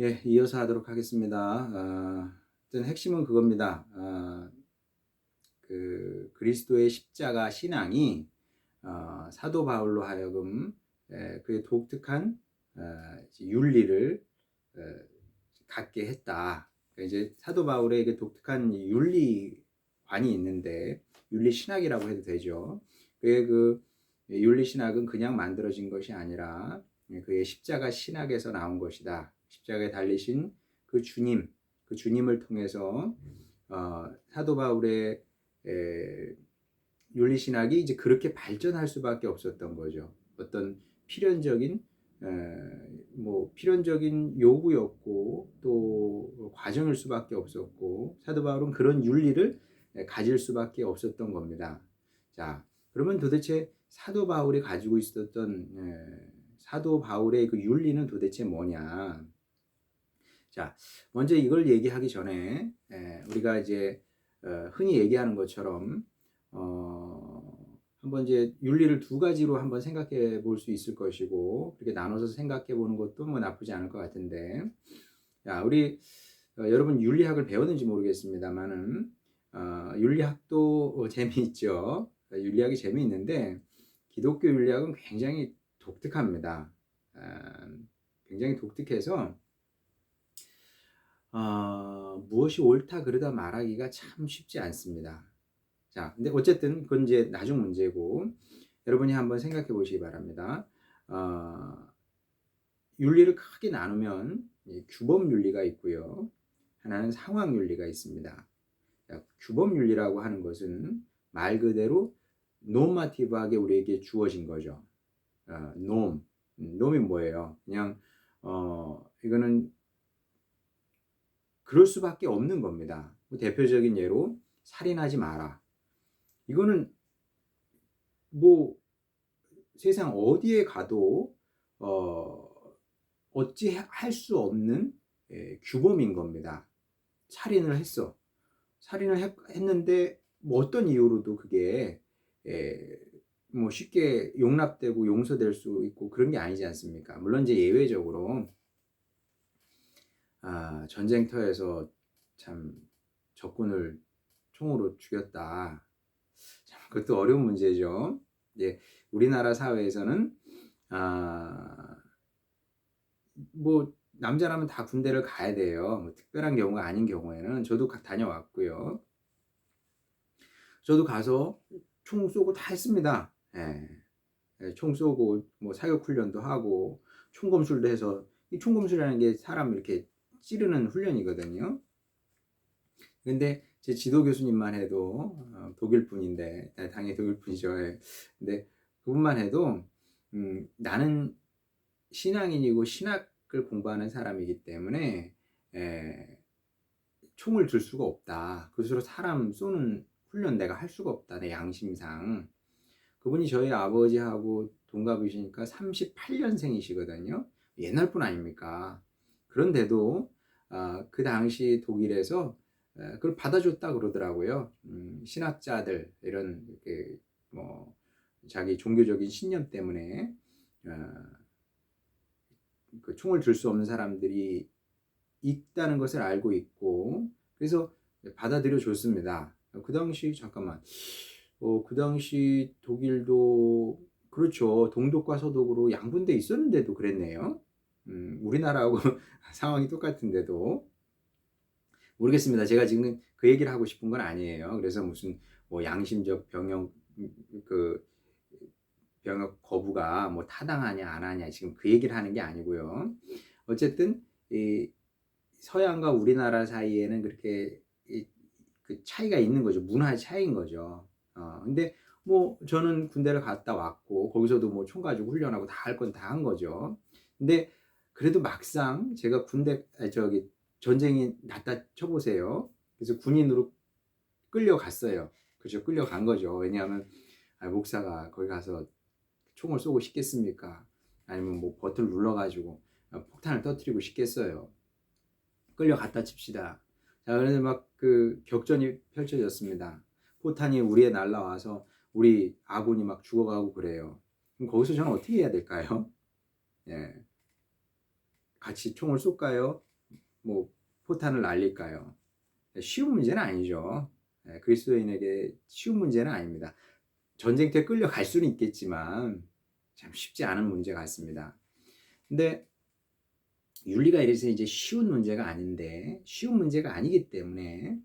예, 이어서 하도록 하겠습니다. 아, 일단 핵심은 그겁니다. 아, 그 그리스도의 십자가 신앙이 어, 사도 바울로 하여금 에, 그의 독특한 어, 윤리를 어, 갖게 했다. 그러니까 이제 사도 바울의 그 독특한 윤리관이 있는데 윤리 신학이라고 해도 되죠. 그의 그 윤리 신학은 그냥 만들어진 것이 아니라 그의 십자가 신학에서 나온 것이다. 십자가에 달리신 그 주님, 그 주님을 통해서 어, 사도 바울의 에, 윤리 신학이 이제 그렇게 발전할 수밖에 없었던 거죠. 어떤 필연적인 에, 뭐 필연적인 요구였고 또 과정일 수밖에 없었고 사도 바울은 그런 윤리를 가질 수밖에 없었던 겁니다. 자, 그러면 도대체 사도 바울이 가지고 있었던 에, 사도 바울의 그 윤리는 도대체 뭐냐? 자, 먼저 이걸 얘기하기 전에 에, 우리가 이제 어, 흔히 얘기하는 것처럼 어, 한번 이제 윤리를 두 가지로 한번 생각해 볼 수 있을 것이고 그렇게 나눠서 생각해 보는 것도 뭐 나쁘지 않을 것 같은데, 야, 우리 어, 여러분 윤리학을 배웠는지 모르겠습니다만은 어, 윤리학도 재미있죠. 윤리학이 재미있는데 기독교 윤리학은 굉장히 독특합니다. 굉장히 독특해서 어, 무엇이 옳다 그러다 말하기가 참 쉽지 않습니다. 자, 근데 어쨌든 그건 이제 나중 문제고 여러분이 한번 생각해 보시기 바랍니다. 어, 윤리를 크게 나누면 규범 윤리가 있고요. 하나는 상황 윤리가 있습니다. 자, 규범 윤리라고 하는 것은 말 그대로 노마티브하게 우리에게 주어진 거죠. 어, 놈, 놈이 뭐예요? 그냥 어, 이거는 그럴 수밖에 없는 겁니다. 뭐 대표적인 예로 살인하지 마라. 이거는 뭐 세상 어디에 가도 어, 어찌 할 수 없는 예, 규범인 겁니다. 살인을 했어. 살인을 했, 했는데 뭐 어떤 이유로도 그게 예, 뭐 쉽게 용납되고 용서될 수 있고 그런 게 아니지 않습니까? 물론 이제 예외적으로 아, 전쟁터에서 참 적군을 총으로 죽였다. 참 그것도 어려운 문제죠. 예, 우리나라 사회에서는 아, 뭐 남자라면 다 군대를 가야 돼요. 뭐 특별한 경우가 아닌 경우에는 저도 다녀왔고요. 저도 가서 총 쏘고 다 했습니다. 예. 예, 총 쏘고 뭐 사격 훈련도 하고 총검술도 해서 이 총검술이라는 게 사람 이렇게 찌르는 훈련이거든요. 근데 제 지도 교수님만 해도 어, 독일 분인데 아, 당연히 독일 분이죠. 예. 근데 그분만 해도 음, 나는 신앙인이고 신학을 공부하는 사람이기 때문에 에, 예, 총을 들 수가 없다. 그것으로 사람 쏘는 훈련 내가 할 수가 없다. 내 양심상. 그분이 저희 아버지하고 동갑이시니까 38년생이시거든요. 옛날 분 아닙니까? 그런데도 아, 그 당시 독일에서 그걸 받아줬다 그러더라고요. 음, 신학자들 이런 이렇게 뭐 자기 종교적인 신념 때문에 어, 그 총을 들 수 없는 사람들이 있다는 것을 알고 있고 그래서 받아들여 줬습니다. 그 당시 잠깐만 어, 그 당시 독일도 그렇죠 동독과 서독으로 양분돼 있었는데도 그랬네요. 음, 우리나라하고 상황이 똑같은데도 모르겠습니다. 제가 지금 그 얘기를 하고 싶은 건 아니에요. 그래서 무슨 뭐 양심적 병역 그 병역 거부가 뭐 타당하냐 안 하냐 지금 그 얘기를 하는 게 아니고요. 어쨌든 이 서양과 우리나라 사이에는 그렇게 그 차이가 있는 거죠. 문화의 차이인 거죠. 어, 근데 뭐 저는 군대를 갔다 왔고 거기서도 뭐 총 가지고 훈련하고 다 할 건 다 한 거죠. 근데 그래도 막상 제가 군대 저기 전쟁이 났다 쳐보세요. 그래서 군인으로 끌려갔어요. 그죠? 끌려간 거죠. 왜냐하면 아, 목사가 거기 가서 총을 쏘고 싶겠습니까? 아니면 뭐 버튼을 눌러가지고 폭탄을 터트리고 싶겠어요. 끌려갔다 칩시다. 자, 그래서 막 그 격전이 펼쳐졌습니다. 포탄이 우리에 날라와서 우리 아군이 막 죽어가고 그래요. 그럼 거기서 저는 어떻게 해야 될까요? 예. 같이 총을 쏠까요? 뭐 포탄을 날릴까요? 쉬운 문제는 아니죠. 예, 그리스도인에게 쉬운 문제는 아닙니다. 전쟁터에 끌려갈 수는 있겠지만 참 쉽지 않은 문제 같습니다. 근데 윤리가 이래서 이제 쉬운 문제가 아닌데 쉬운 문제가 아니기 때문에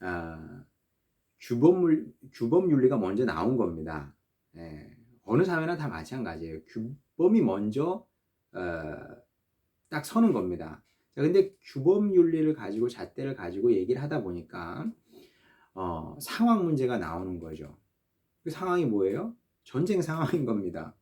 아, 규범물 규범 윤리가 먼저 나온 겁니다. 예, 어느 사회나 다 마찬가지예요. 규범이 먼저 어, 딱 서는 겁니다. 자, 근데 규범 윤리를 가지고 잣대를 가지고 얘기를 하다 보니까 어, 상황 문제가 나오는 거죠. 그 상황이 뭐예요? 전쟁 상황인 겁니다.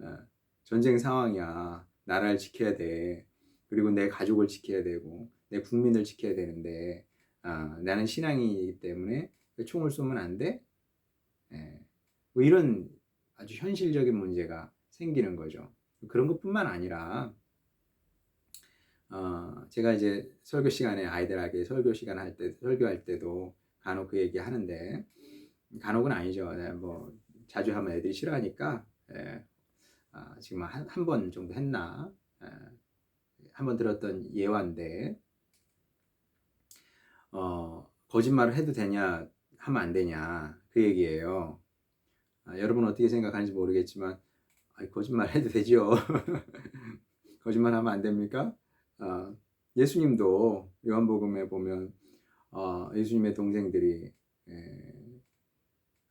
어, 전쟁 상황이야. 나라를 지켜야 돼. 그리고 내 가족을 지켜야 되고 내 국민을 지켜야 되는데 아, 나는 신앙이기 때문에 총을 쏘면 안 돼? 예, 뭐 이런 아주 현실적인 문제가 생기는 거죠. 그런 것뿐만 아니라 어, 제가 이제 설교 시간에 아이들에게 설교 시간 할 때, 설교할 때도 간혹 그 얘기 하는데, 간혹은 아니죠. 네, 뭐, 자주 하면 애들이 싫어하니까, 예, 아, 지금 한, 한 번 정도 했나, 예, 한번 들었던 예화인데, 어, 거짓말을 해도 되냐, 하면 안 되냐, 그 얘기예요. 아, 여러분 어떻게 생각하는지 모르겠지만, 아, 거짓말 해도 되죠. 거짓말 하면 안 됩니까? 어, 예수님도 요한복음에 보면 어, 예수님의 동생들이 에,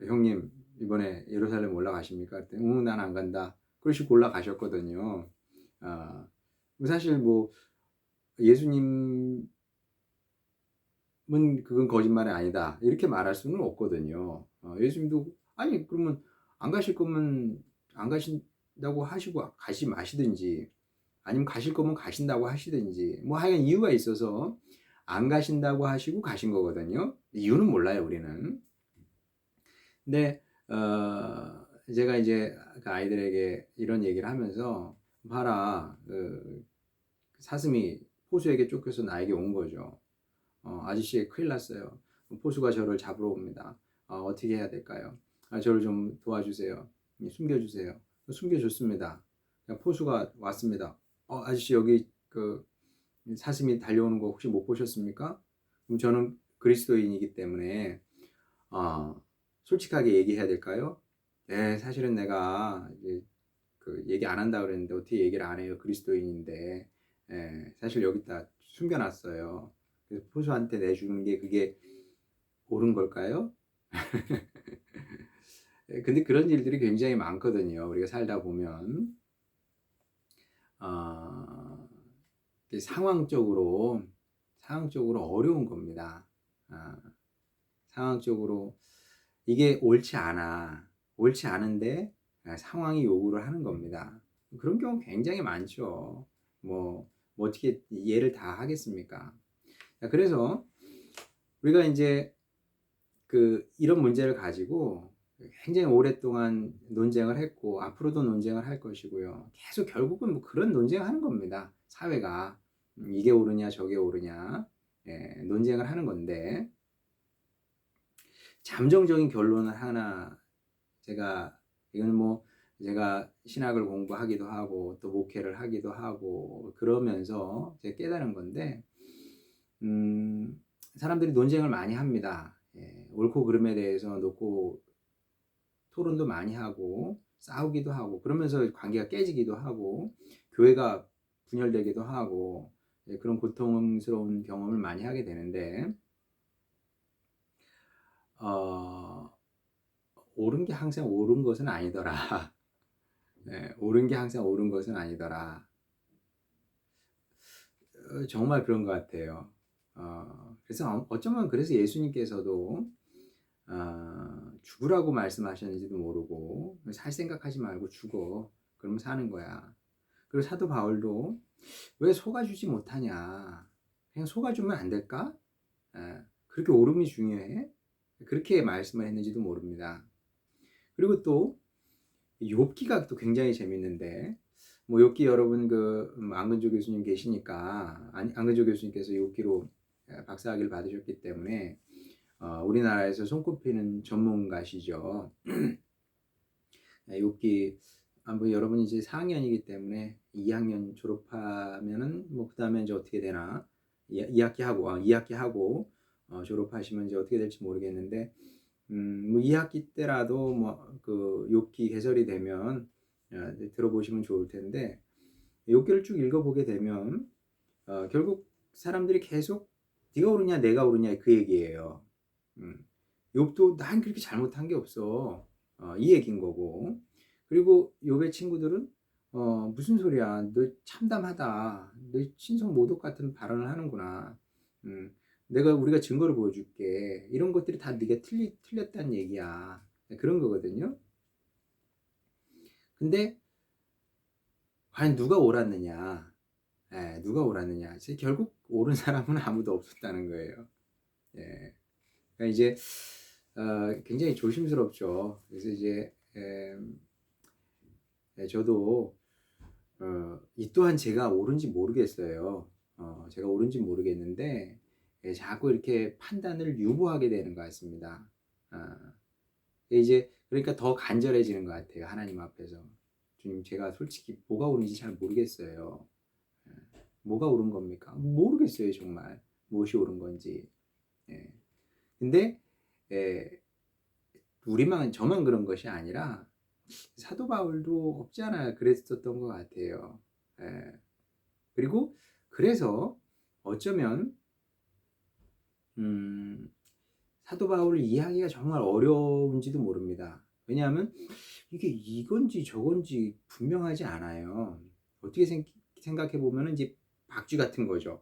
형님 이번에 예루살렘 올라가십니까? 그랬더니 응, 난안 간다. 그러시고 올라가셨거든요. 어, 사실 뭐 예수님은 그건 거짓말이 아니다 이렇게 말할 수는 없거든요. 어, 예수님도 아니 그러면 안 가실 거면 안 가신다고 하시고 가시 마시든지 아니면 가실 거면 가신다고 하시든지 뭐 하여간 이유가 있어서 안 가신다고 하시고 가신 거거든요. 이유는 몰라요 우리는. 근데 어 제가 이제 그 아이들에게 이런 얘기를 하면서 봐라 그 사슴이 포수에게 쫓겨서 나에게 온 거죠. 어, 아저씨 큰일 났어요. 포수가 저를 잡으러 옵니다. 어, 어떻게 해야 될까요? 아, 저를 좀 도와주세요. 숨겨주세요. 숨겨줬습니다. 포수가 왔습니다. 어, 아저씨 여기 그 사슴이 달려오는 거 혹시 못 보셨습니까? 그럼 저는 그리스도인이기 때문에 어, 솔직하게 얘기해야 될까요? 네, 사실은 내가 이제 그 얘기 안 한다 그랬는데 어떻게 얘기를 안 해요? 그리스도인인데 예, 사실 여기다 숨겨놨어요. 그래서 포수한테 내주는 게 그게 옳은 걸까요? 예, 근데 그런 일들이 굉장히 많거든요. 우리가 살다 보면 어, 상황적으로 상황적으로 어려운 겁니다. 어, 상황적으로 이게 옳지 않아 옳지 않은데 상황이 요구를 하는 겁니다. 그런 경우 굉장히 많죠. 뭐, 뭐 어떻게 이해를 다 하겠습니까? 그래서 우리가 이제 그 이런 문제를 가지고 굉장히 오랫동안 논쟁을 했고 앞으로도 논쟁을 할 것이고요. 계속 결국은 뭐 그런 논쟁을 하는 겁니다. 사회가 음, 이게 옳으냐 저게 옳으냐 예, 논쟁을 하는 건데 잠정적인 결론을 하나 제가 이건 뭐 제가 신학을 공부하기도 하고 또 목회를 하기도 하고 그러면서 제가 깨달은 건데 음, 사람들이 논쟁을 많이 합니다. 예, 옳고 그름에 대해서 놓고 토론도 많이 하고 싸우기도 하고 그러면서 관계가 깨지기도 하고 교회가 분열되기도 하고 예, 그런 고통스러운 경험을 많이 하게 되는데 어, 옳은 게 항상 옳은 것은 아니더라. 네, 옳은 게 항상 옳은 것은 아니더라. 어, 정말 그런 것 같아요. 어, 그래서 어쩌면 그래서 예수님께서도 어, 죽으라고 말씀하셨는지도 모르고 살 생각하지 말고 죽어. 그러면 사는 거야. 그리고 사도 바울도 왜 속아주지 못하냐? 그냥 속아주면 안 될까? 에, 그렇게 옳음이 중요해? 그렇게 말씀을 했는지도 모릅니다. 그리고 또 욥기가 또 굉장히 재밌는데 뭐 욥기 여러분 그 음, 안근조 교수님 계시니까 안근조 교수님께서 욥기로 박사학위를 받으셨기 때문에 어, 우리나라에서 손꼽히는 전문가시죠. 욥기 아, 뭐 여러분이 이제 4학년이기 때문에 2학년 졸업하면은 뭐 그다음에 이제 어떻게 되나 2 학기 하고 어, 2학기 하고 어, 졸업하시면 이제 어떻게 될지 모르겠는데 음, 뭐 2학기 때라도 뭐그 욥기 개설이 되면 어, 들어보시면 좋을 텐데 욥기를 쭉 읽어보게 되면 어, 결국 사람들이 계속 네가 옳으냐 내가 옳으냐 그 얘기예요. 음, 욥도 난 그렇게 잘못한 게 없어. 어, 이 얘기인 거고. 그리고 욥의 친구들은 어, 무슨 소리야? 너 참담하다. 너 신성 모독 같은 발언을 하는구나. 음, 내가 우리가 증거를 보여줄게. 이런 것들이 다 네가 틀리, 틀렸다는 얘기야. 그런 거거든요. 근데 과연 누가 옳았느냐? 예, 누가 옳았느냐? 결국 옳은 사람은 아무도 없었다는 거예요. 예. 그러니까 이제 어, 굉장히 조심스럽죠 그래서 이제 에, 예, 저도 어, 이 또한 제가 옳은지 모르겠어요. 어, 제가 옳은지 모르겠는데 예, 자꾸 이렇게 판단을 유보하게 되는 것 같습니다. 아, 이제 그러니까 더 간절해지는 것 같아요. 하나님 앞에서 주님 제가 솔직히 뭐가 옳은지 잘 모르겠어요. 예, 뭐가 옳은 겁니까? 모르겠어요 정말 무엇이 옳은 건지. 예. 근데 예, 우리만 저만 그런 것이 아니라 사도 바울도 없지 않아 그랬었던 것 같아요. 예. 그리고 그래서 어쩌면 음, 사도 바울을 이해하기가 정말 어려운지도 모릅니다. 왜냐하면 이게 이건지 저건지 분명하지 않아요. 어떻게 생 각해 보면 이제 박쥐 같은 거죠.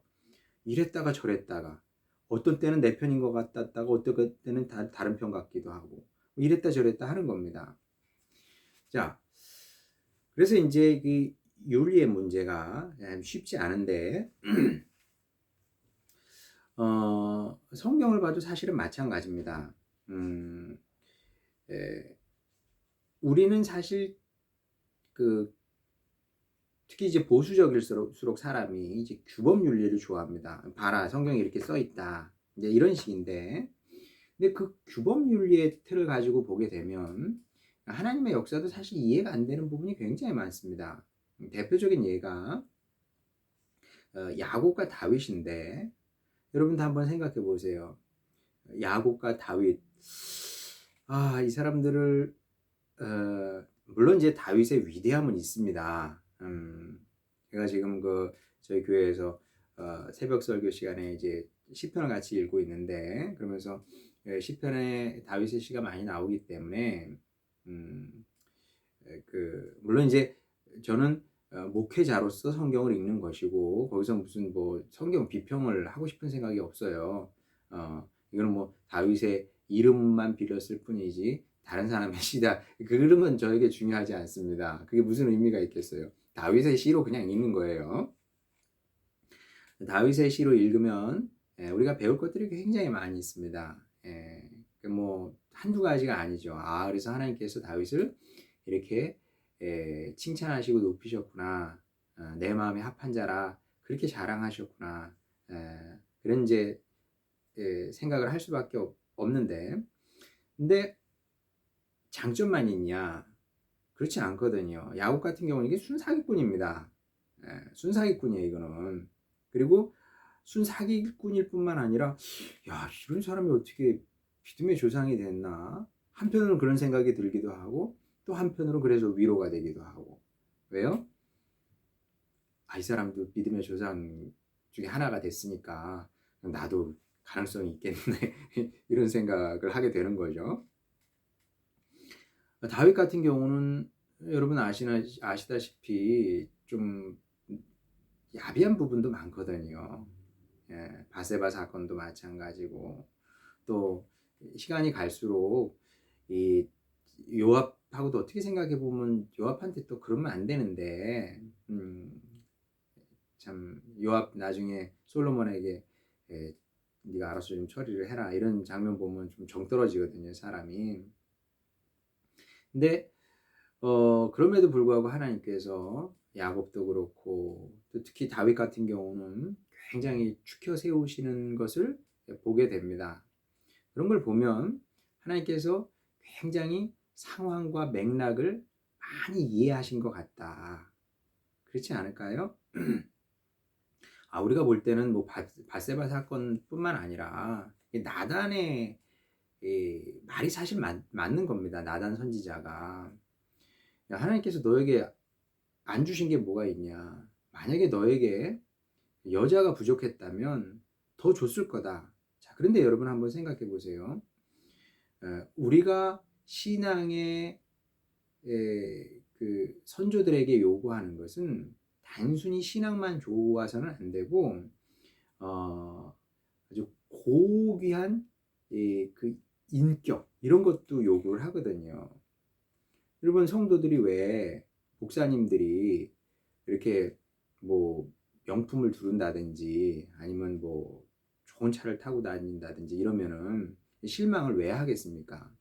이랬다가 저랬다가 어떤 때는 내 편인 것 같았다가 어떤 때는 다, 다른 편 같기도 하고 이랬다 저랬다 하는 겁니다. 자, 그래서 이제 그 윤리의 문제가 쉽지 않은데, 어, 성경을 봐도 사실은 마찬가지입니다. 음, 에, 우리는 사실 그 특히 이제 보수적일수록 사람이 이제 규범 윤리를 좋아합니다. 봐라, 성경에 이렇게 써 있다. 이제 이런 식인데, 근데 그 규범 윤리의 틀을 가지고 보게 되면 하나님의 역사도 사실 이해가 안 되는 부분이 굉장히 많습니다. 대표적인 예가 어, 야곱과 다윗인데 여러분도 한번 생각해 보세요. 야곱과 다윗 아, 이 사람들을 어, 물론 이제 다윗의 위대함은 있습니다. 음, 제가 지금 그 저희 교회에서 어, 새벽 설교 시간에 이제 시편을 같이 읽고 있는데 그러면서 예, 시편에 다윗의 시가 많이 나오기 때문에 음, 그 물론 이제 저는 어, 목회자로서 성경을 읽는 것이고 거기서 무슨 뭐 성경 비평을 하고 싶은 생각이 없어요. 어, 이거는 뭐 다윗의 이름만 빌었을 뿐이지 다른 사람의 시다 그런 건 저에게 중요하지 않습니다. 그게 무슨 의미가 있겠어요? 다윗의 시로 그냥 읽는 거예요. 다윗의 시로 읽으면 예, 우리가 배울 것들이 굉장히 많이 있습니다. 예, 그뭐 한두 가지가 아니죠. 아, 그래서 하나님께서 다윗을 이렇게 에, 칭찬하시고 높이셨구나. 어, 내 마음에 합한 자라 그렇게 자랑하셨구나. 에, 그런 이제 에, 생각을 할 수밖에 없, 없는데, 근데 장점만 있냐? 그렇지 않거든요. 야곱 같은 경우는 이게 순사기꾼입니다. 에, 순사기꾼이에요, 이거는. 그리고 순사기꾼일 뿐만 아니라, 야, 이런 사람이 어떻게 믿음의 조상이 됐나? 한편으로는 그런 생각이 들기도 하고 또 한편으로 그래서 위로가 되기도 하고 왜요? 아, 이 사람도 믿음의 조상 중에 하나가 됐으니까 나도 가능성이 있겠네 이런 생각을 하게 되는 거죠. 다윗 같은 경우는 여러분 아시나 아시다시피 좀 야비한 부분도 많거든요. 예, 바세바 사건도 마찬가지고. 또 시간이 갈수록 이 요압하고도 어떻게 생각해 보면 요압한테 또 그러면 안 되는데 음, 참 요압 나중에 솔로몬에게 에, 네가 알아서 좀 처리를 해라. 이런 장면 보면 좀 정 떨어지거든요 사람이 근데 어 그럼에도 불구하고 하나님께서 야곱도 그렇고 또 특히 다윗 같은 경우는 굉장히 축혀 세우시는 것을 보게 됩니다. 그런 걸 보면 하나님께서 굉장히 상황과 맥락을 많이 이해하신 것 같다. 그렇지 않을까요? 아, 우리가 볼 때는 뭐 바, 바세바 사건뿐만 아니라 이 나단의 이 말이 사실 맞, 맞는 겁니다. 나단 선지자가 야, 하나님께서 너에게 안 주신 게 뭐가 있냐? 만약에 너에게 여자가 부족했다면 더 줬을 거다. 자, 그런데 여러분 한번 생각해 보세요. 에, 우리가 신앙의 에, 그 선조들에게 요구하는 것은 단순히 신앙만 좋아서는 안 되고 어, 아주 고귀한 이, 그 인격 이런 것도 요구를 하거든요. 여러분 성도들이 왜 목사님들이 이렇게 뭐 명품을 두른다든지 아니면 뭐 좋은 차를 타고 다닌다든지 이러면은 실망을 왜 하겠습니까?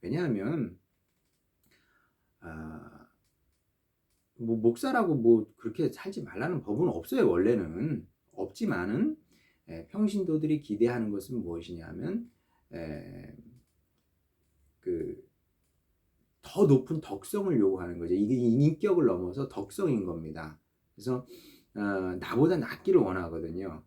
왜냐하면 아, 뭐 목사라고 뭐 그렇게 살지 말라는 법은 없어요 원래는 없지만은 에, 평신도들이 기대하는 것은 무엇이냐면 에, 그 더 높은 덕성을 요구하는 거죠. 이게 인격을 넘어서 덕성인 겁니다. 그래서 어, 나보다 낫기를 원하거든요.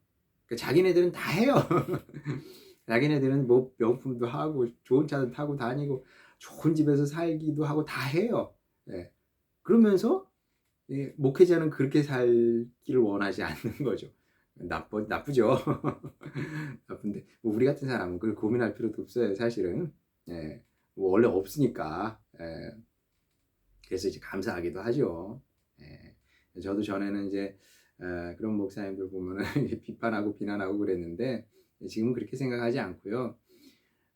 그러니까 자기네들은 다 해요. 자기네들은 뭐 명품도 하고 좋은 차도 타고 다니고 좋은 집에서 살기도 하고 다 해요. 예. 그러면서 예, 목회자는 그렇게 살기를 원하지 않는 거죠. 나쁘, 나쁘죠. 나쁜데, 뭐 우리 같은 사람은 그걸 고민할 필요도 없어요, 사실은. 예, 뭐 원래 없으니까. 예, 그래서 이제 감사하기도 하죠. 예, 저도 전에는 이제, 에, 그런 목사님들 보면은 비판하고 비난하고 그랬는데, 지금은 그렇게 생각하지 않고요.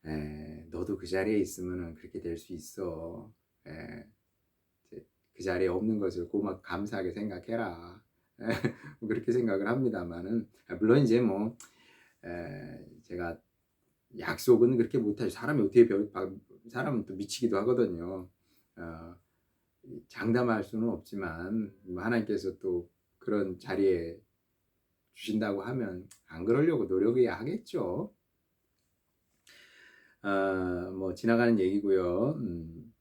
에, 너도 그 자리에 있으면 그렇게 될 수 있어. 에, 그 자리에 없는 것을 고맙 감사하게 생각해라. 뭐 그렇게 생각을 합니다만은 아, 물론 이제 뭐 에, 제가 약속은 그렇게 못하죠. 사람이 어떻게 사람은 또 미치기도 하거든요. 어, 장담할 수는 없지만 뭐 하나님께서 또 그런 자리에 주신다고 하면 안 그러려고 노력해야 하겠죠. 어, 뭐 지나가는 얘기고요. 음.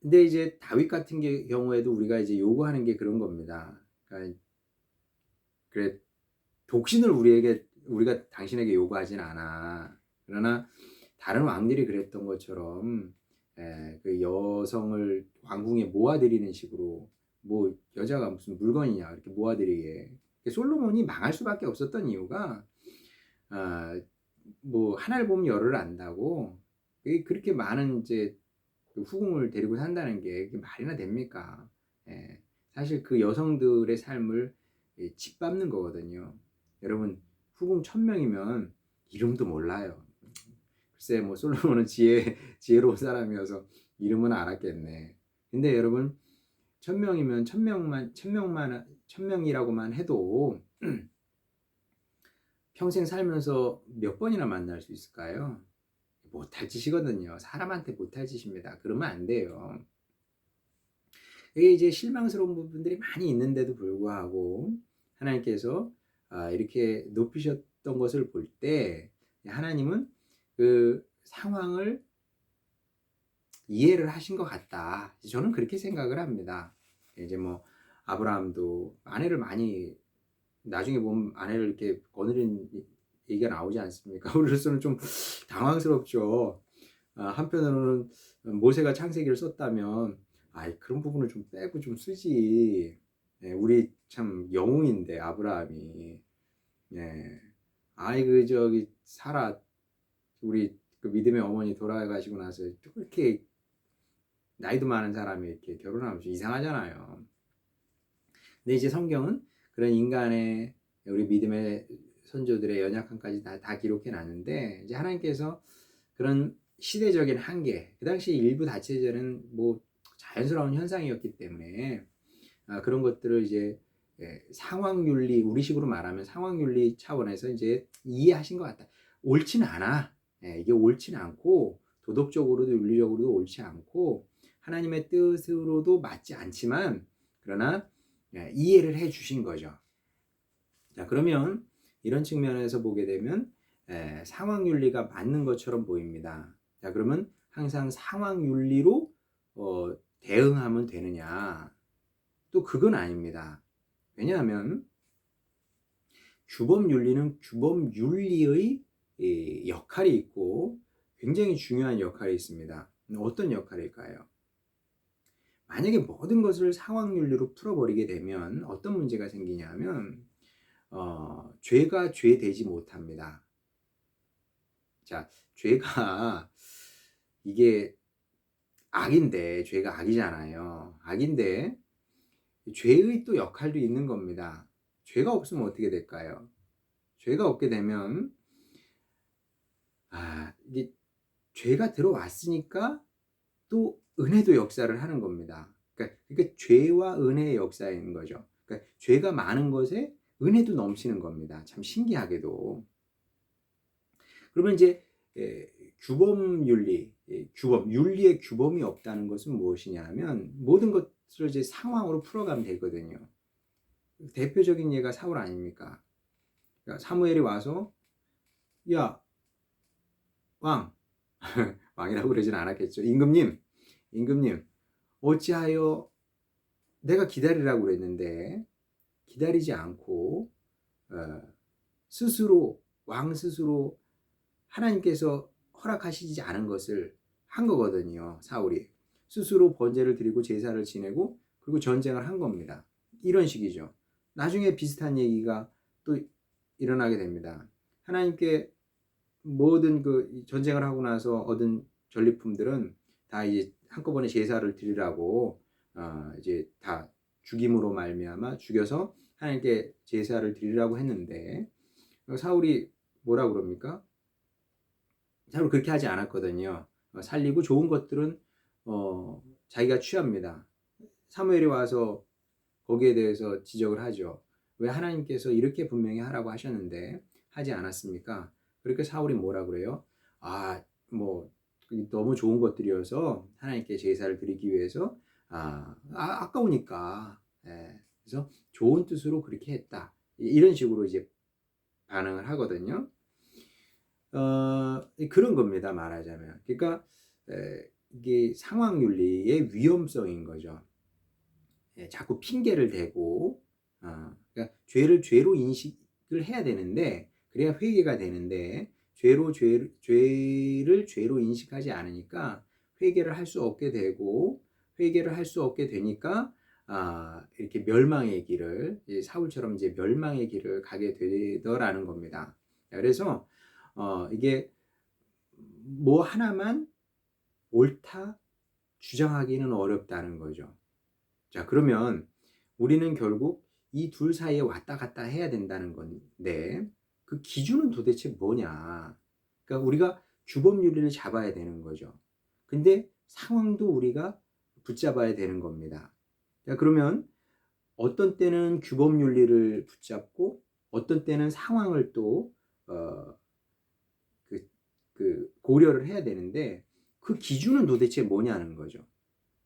근데 이제 다윗 같은 경우에도 우리가 이제 요구하는 게 그런 겁니다. 그러니까 그래 독신을 우리에게 우리가 당신에게 요구하진 않아. 그러나 다른 왕들이 그랬던 것처럼 에, 그 여성을 왕궁에 모아들이는 식으로 뭐 여자가 무슨 물건이냐 이렇게 모아들이게 솔로몬이 망할 수밖에 없었던 이유가 아, 뭐 하나를 보면 열을 안다고 그렇게 많은 이제 그 후궁을 데리고 산다는 게 말이나 됩니까? 예, 사실 그 여성들의 삶을 예, 짓밟는 거거든요. 여러분 후궁 천 명이면 이름도 몰라요. 글쎄 뭐 솔로몬은 지혜 지혜로운 사람이어서 이름은 알았겠네. 근데 여러분 천 명이면 천 명만 천 명만 천 명이라고만 해도 평생 살면서 몇 번이나 만날 수 있을까요? 못할 짓이거든요. 사람한테 못할 짓입니다. 그러면 안 돼요. 이게 이제 실망스러운 부분들이 많이 있는데도 불구하고 하나님께서 아, 이렇게 높이셨던 것을 볼 때 하나님은 그 상황을 이해를 하신 것 같다. 저는 그렇게 생각을 합니다. 이제 뭐 아브라함도 아내를 많이 나중에 보면 아내를 이렇게 거느린 얘기가 나오지 않습니까? 우리로서는 좀 당황스럽죠. 아, 한편으로는 모세가 창세기를 썼다면 아 그런 부분을 좀 빼고 좀 쓰지. 네, 우리 참 영웅인데 아브라함이. 네. 아이 그 저기 사라 우리 그 믿음의 어머니 돌아가시고 나서 그렇게 나이도 많은 사람이 이렇게 결혼하면 좀 이상하잖아요. 근데 이제 성경은 그런 인간의 우리 믿음의 선조들의 연약함까지 다, 다 기록해 놨는데 이제 하나님께서 그런 시대적인 한계 그 당시 일부 다체제는 뭐 자연스러운 현상이었기 때문에 아, 그런 것들을 이제 예, 상황윤리 우리식으로 말하면 상황윤리 차원에서 이제 이해하신 것 같다. 옳지는 않아. 예, 이게 옳지는 않고 도덕적으로도 윤리적으로도 옳지 않고 하나님의 뜻으로도 맞지 않지만 그러나 예, 이해를 해 주신 거죠. 자 그러면 이런 측면에서 보게 되면 에, 상황 윤리가 맞는 것처럼 보입니다. 자, 그러면 항상 상황 윤리로 어, 대응하면 되느냐? 또 그건 아닙니다. 왜냐하면 규범 윤리는 규범 윤리의 이 역할이 있고 굉장히 중요한 역할이 있습니다. 어떤 역할일까요? 만약에 모든 것을 상황 윤리로 풀어버리게 되면 어떤 문제가 생기냐면 어, 죄가 죄 되지 못합니다. 자, 죄가 이게 악인데 죄가 악이잖아요. 악인데 죄의 또 역할도 있는 겁니다. 죄가 없으면 어떻게 될까요? 죄가 없게 되면 아 이게 죄가 들어왔으니까 또 은혜도 역사를 하는 겁니다. 그러니까, 그러니까 죄와 은혜의 역사인 거죠. 그러니까 죄가 많은 것에 은혜도 넘치는 겁니다. 참 신기하게도. 그러면 이제 에, 규범 윤리, 예, 규범 윤리의 규범이 없다는 것은 무엇이냐면 모든 것을 이제 상황으로 풀어가면 되거든요. 대표적인 예가 사울 아닙니까? 그러니까 사무엘이 와서 야 왕, 왕이라고 그러진 않았겠죠. 임금님, 임금님, 어찌하여 내가 기다리라고 그랬는데 기다리지 않고 어, 스스로 왕 스스로 하나님께서 허락하시지 않은 것을 한 거거든요. 사울이 스스로 번제를 드리고 제사를 지내고 그리고 전쟁을 한 겁니다. 이런 식이죠. 나중에 비슷한 얘기가 또 일어나게 됩니다. 하나님께 모든 그 전쟁을 하고 나서 얻은 전리품들은 다 이제 한꺼번에 제사를 드리라고 어 이제 다 죽임으로 말미암아 죽여서 하나님께 제사를 드리라고 했는데 사울이 뭐라 그럽니까? 사울 그렇게 하지 않았거든요. 어, 살리고 좋은 것들은 어 자기가 취합니다. 사무엘이 와서 거기에 대해서 지적을 하죠. 왜 하나님께서 이렇게 분명히 하라고 하셨는데 하지 않았습니까? 그렇게 사울이 뭐라 그래요? 아, 뭐 너무 좋은 것들이어서 하나님께 제사를 드리기 위해서 아, 아 아 까우니까 예, 그래서 좋은 뜻으로 그렇게 했다 이런 식으로 이제 반응을 하거든요. 어, 그런 겁니다 말하자면 그러니까 에, 이게 상황 윤리의 위험성인 거죠. 예, 자꾸 핑계를 대고 어, 그러니까 죄를 죄로 인식을 해야 되는데 그래야 회개가 되는데 죄로 죄, 죄를 죄로 인식하지 않으니까 회개를 할 수 없게 되고 회개를 할 수 없게 되니까 아, 이렇게 멸망의 길을 사울처럼 이제 멸망의 길을 가게 되더라는 겁니다. 그래서 어, 이게 뭐 하나만 옳다 주장하기는 어렵다는 거죠. 자, 그러면 우리는 결국 이 둘 사이에 왔다 갔다 해야 된다는 건데 그 기준은 도대체 뭐냐? 그러니까 우리가 규범 윤리를 잡아야 되는 거죠. 근데 상황도 우리가 붙잡아야 되는 겁니다. 자, 그러면 어떤 때는 규범 윤리를 붙잡고 어떤 때는 상황을 또 어, 그, 그 고려를 해야 되는데 그 기준은 도대체 뭐냐는 거죠.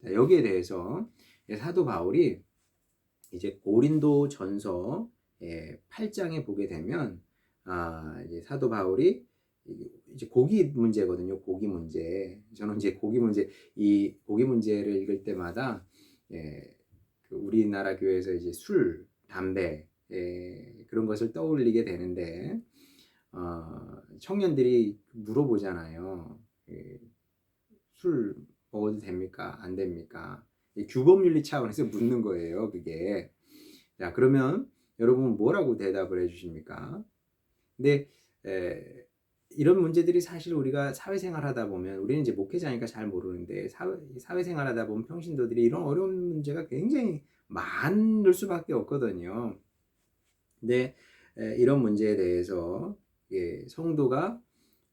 자, 여기에 대해서 사도 바울이 이제 고린도 전서 8장에 보게 되면 아, 이제 사도 바울이 이제 고기 문제거든요. 고기 문제. 저는 이제 고기 문제 이 고기 문제를 읽을 때마다 예, 그 우리나라 교회에서 이제 술, 담배 예, 그런 것을 떠올리게 되는데 어, 청년들이 물어보잖아요. 예, 술 먹어도 됩니까? 안 됩니까? 규범윤리 차원에서 묻는 거예요. 그게 자 그러면 여러분 뭐라고 대답을 해주십니까? 근데 에, 이런 문제들이 사실 우리가 사회생활 하다 보면 우리는 이제 목회자니까 잘 모르는데 사회, 사회생활 하다 보면 평신도들이 이런 어려운 문제가 굉장히 많을 수밖에 없거든요. 근데 에, 이런 문제에 대해서 예, 성도가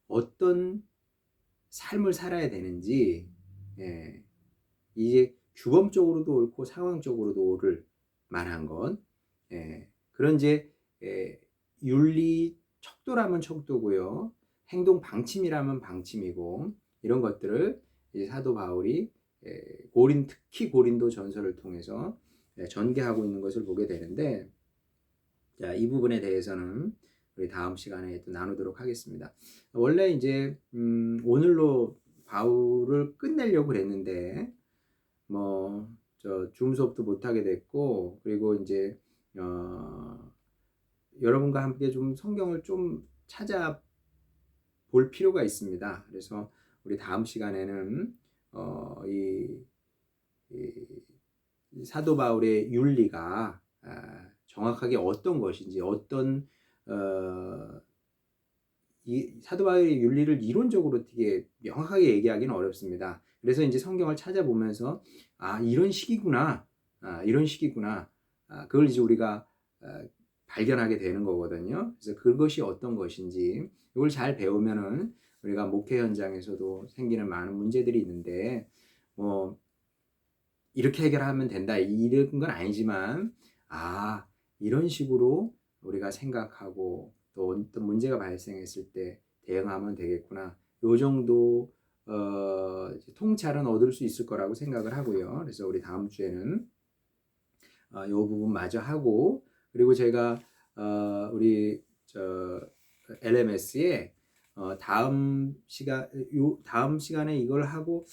어떤 삶을 살아야 되는지 예, 이제 규범적으로도 옳고 상황적으로도 옳을 만한 건 예, 그런 이제 예, 윤리 척도라면 척도고요. 행동 방침이라면 방침이고 이런 것들을 사도 바울이 고린 특히 고린도 전설을 통해서 전개하고 있는 것을 보게 되는데 자, 이 부분에 대해서는 우리 다음 시간에 또 나누도록 하겠습니다. 원래 이제 음, 오늘로 바울을 끝내려고 그랬는데 뭐 저 줌 수업도 못 하게 됐고 그리고 이제 어, 여러분과 함께 좀 성경을 좀 찾아 볼 필요가 있습니다. 그래서 우리 다음 시간에는 어, 이, 이 사도 바울의 윤리가 아, 정확하게 어떤 것인지 어떤 어, 이 사도 바울의 윤리를 이론적으로 되게 명확하게 얘기하기는 어렵습니다. 그래서 이제 성경을 찾아보면서 아 이런 식이구나, 아, 이런 식이구나, 아, 그걸 이제 우리가 아, 발견하게 되는 거거든요. 그래서 그것이 어떤 것인지 이걸 잘 배우면은 우리가 목회 현장에서도 생기는 많은 문제들이 있는데 뭐 이렇게 해결하면 된다 이런 건 아니지만 아 이런 식으로 우리가 생각하고 또 어떤 문제가 발생했을 때 대응하면 되겠구나. 요 정도 어, 통찰은 얻을 수 있을 거라고 생각을 하고요. 그래서 우리 다음 주에는 어, 요 부분 마저 하고 그리고 제가 어, 우리 저 LMS에 어, 다음 시간 요 다음 시간에 이걸 하고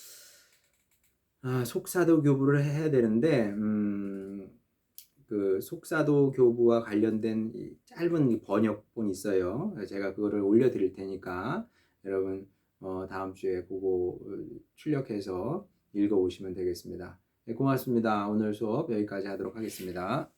아, 속사도 교부를 해야 되는데 음, 그 속사도 교부와 관련된 이 짧은 이 번역본이 있어요. 제가 그거를 올려드릴 테니까 여러분 어, 다음 주에 그거 출력해서 읽어 오시면 되겠습니다. 네, 고맙습니다. 오늘 수업 여기까지 하도록 하겠습니다.